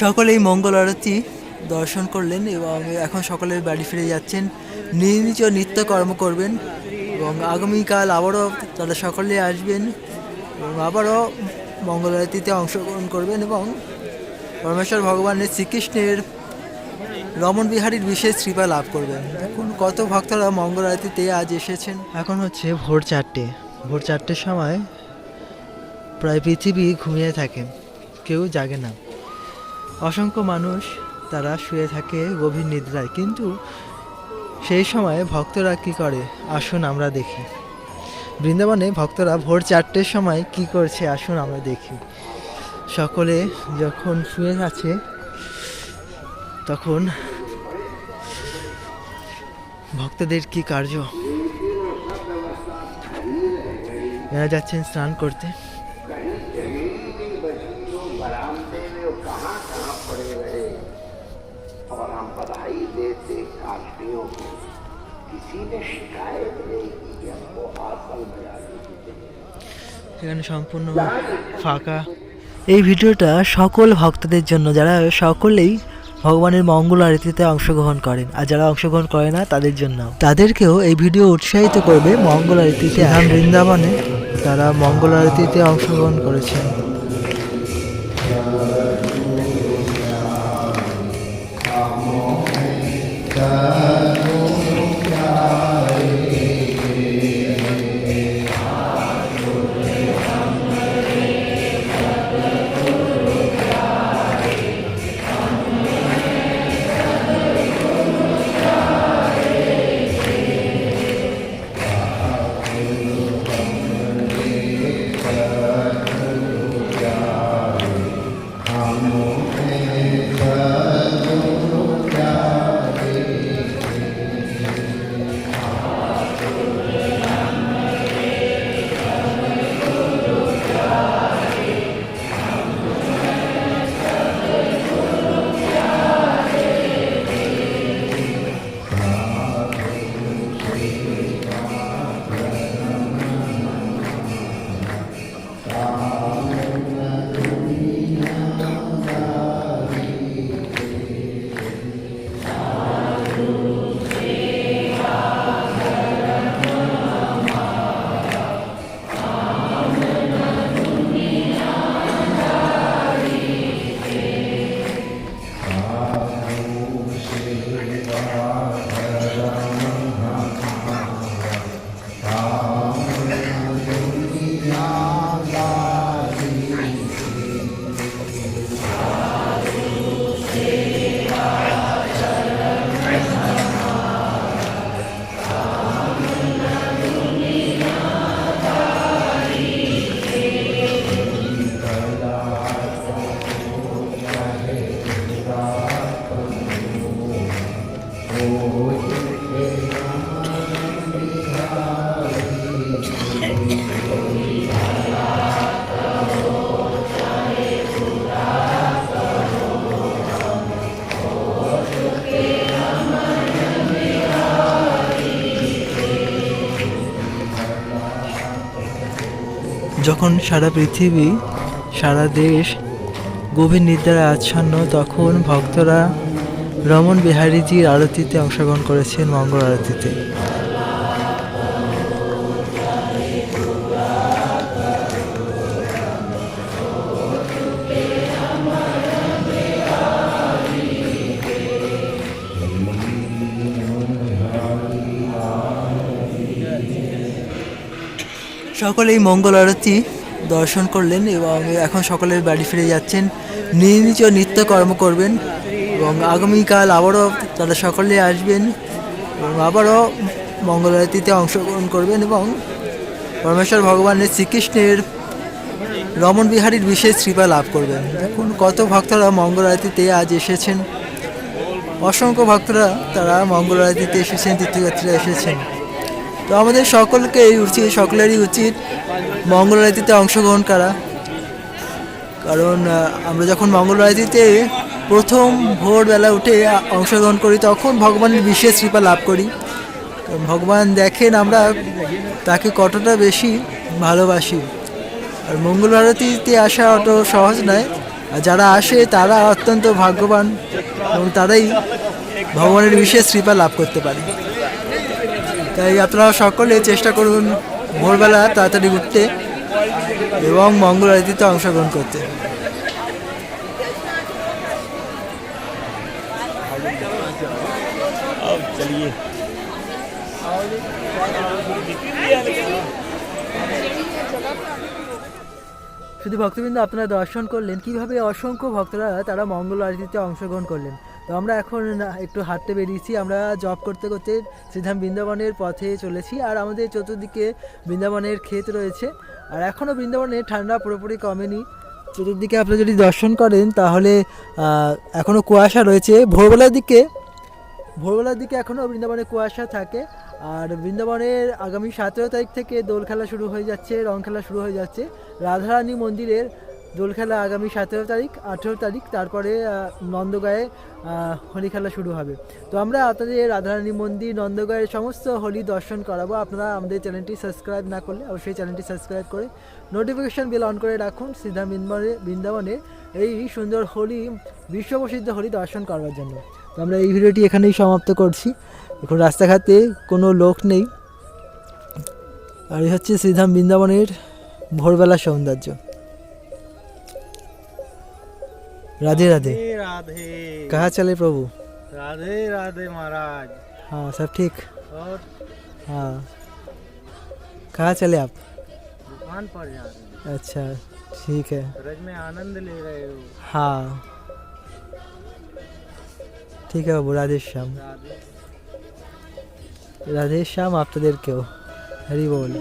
সকলেই মঙ্গল আরতি দর্শন করলেন এবং এখন সকলের বাড়ি ফিরে যাচ্ছেন। নিজ নিত্য কর্ম করবেন এবং আগামীকাল আবারও তারা সকলে আসবেন এবং আবারও মঙ্গল আরতিতে অংশগ্রহণ করবেন এবং পরমেশ্বর ভগবানের শ্রীকৃষ্ণের রমণ বিহারীর বিশেষ কৃপা লাভ করবেন। এখন কত ভক্তরা মঙ্গল আরতিতে আজ এসেছেন। এখন হচ্ছে ভোর চারটে। ভোর চারটের সময় প্রায় পৃথিবী ঘুমিয়ে থাকে। কেউ জাগে না। অসংখ্য মানুষ তারা শুয়ে থাকে গভীর নিদ্রায়, কিন্তু সেই সময় ভক্তরা কি করে? আসুন আমরা দেখি। বৃন্দাবনে ভক্তরা ভোর চারটের সময় কি করছে? আসুন আমরা দেখি। সকলে যখন শুয়ে আছে, তখন ভক্তদের কি কার্য? যাচ্ছেন স্নান করতে। काशियों को किसी ने शिकायत नहीं की कि हमको आसल बजा दी এখানে সম্পূর্ণ ফাঁকা এই ভিডিওটা সকল ভক্তদের জন্য যারা সকলেই ভগবানের মঙ্গল আরতিতে অংশগ্রহণ করেন আর যারা অংশগ্রহণ করে না তাদের জন্য তাদেরকেও এই ভিডিও উৎসাহিত করবে মঙ্গল আরতিতে আম বৃন্দাবনে তারা মঙ্গল আরতিতে অংশগ্রহণ করেছেন যখন সারা পৃথিবী, সারা দেশ গভীর নিদ্রায় আচ্ছন্ন, তখন ভক্তরা রমণ বিহারীজির আরতিতে অংশগ্রহণ করেছেন মঙ্গল আরতিতে। সকলেই মঙ্গল আরতি দর্শন করলেন এবং এখন সকলের বাড়ি ফিরে যাচ্ছেন। নিজ নিত্য কর্ম করবেন এবং আগামীকাল আবারও তারা সকলে আসবেন এবং আবারও মঙ্গল আরতিতে অংশগ্রহণ করবেন এবং পরমেশ্বর ভগবানের শ্রীকৃষ্ণের রমণ বিহারীর বিশেষ কৃপা লাভ করবেন। এখন কত ভক্তরা মঙ্গল আরতিতে আজ এসেছেন। অসংখ্য ভক্তরা তারা মঙ্গল আরতিতে এসেছেন তীর্থযাত্রীরা এসেছেন। তো আমাদের সকলকেই উচিত, সকলেরই উচিত মঙ্গল আরতিতে অংশগ্রহণ করা। কারণ আমরা যখন মঙ্গল আরতিতে প্রথম ভোরবেলা উঠে অংশগ্রহণ করি, তখন ভগবানের বিশেষ কৃপা লাভ করি। ভগবান দেখেন আমরা তাকে কতটা বেশি ভালোবাসি। আর মঙ্গল আরতিতে আসা অত সহজ নয়। আর যারা আসে, তারা অত্যন্ত ভাগ্যবান এবং তারাই ভগবানের বিশেষ কৃপা লাভ করতে পারে। তাই আপনারা সকলে চেষ্টা করুন ভোরবেলা তাড়াতাড়ি উঠতে এবং মঙ্গল আরতিতে অংশগ্রহণ করতে। শুধু ভক্তবৃন্দ আপনারা দর্শন করলেন, কীভাবে অসংখ্য ভক্তরা তারা মঙ্গল আরতিতে অংশগ্রহণ করলেন? তো আমরা এখন একটু হাঁটতে বেরিয়েছি। আমরা জব করতে করতে শ্রীধাম বৃন্দাবনের পথে চলেছি আর আমাদের চতুর্দিকে বৃন্দাবনের ক্ষেত রয়েছে। আর এখনও বৃন্দাবনে ঠান্ডা পুরোপুরি কমেনি। চতুর্দিকে আপনারা যদি দর্শন করেন, তাহলে এখনও কুয়াশা রয়েছে। ভোরবেলার দিকে ভোরবেলার দিকে এখনও বৃন্দাবনে কুয়াশা থাকে। আর বৃন্দাবনের আগামী সতেরো তারিখ থেকে দোল খেলা শুরু হয়ে যাচ্ছে রং খেলা শুরু হয়ে যাচ্ছে। রাধারানী মন্দিরের দোল খেলা আগামী সতেরো তারিখ, আঠেরো তারিখ, তারপরে নন্দগাঁয়ে হোলি খেলা শুরু হবে। তো আমরা আপনাদের রাধারানী মন্দির, নন্দগাঁয়ের সমস্ত হোলি দর্শন করাবো। আপনারা আমাদের চ্যানেলটি সাবস্ক্রাইব না করলে অবশ্যই চ্যানেলটি সাবস্ক্রাইব করে নোটিফিকেশান বেল অন করে রাখুন সিধা বৃন্দাবনে বৃন্দাবনে এই সুন্দর হোলি, বিশ্বপ্রসিদ্ধ হোলি দর্শন করার জন্য। তো আমরা এই ভিডিওটি এখানেই সমাপ্ত করছি। এখন রাস্তাঘাটে কোনো লোক নেই। আর এই হচ্ছে শ্রীধাম বৃন্দাবনের ভোরবেলা সৌন্দর্য। राधे राधे राधे कहाँ चले प्रभु राधे राधे महाराज हाँ सब ठीक और हाँ कहाँ चले आप दुकान पर जा रहे हैं अच्छा ठीक है ब्रज में आनंद ले रहे हो हाँ ঠিক আছে বাবু রাধে শ্যাম राधे রাধে শ্যাম আপনাদেরকেও হরি বল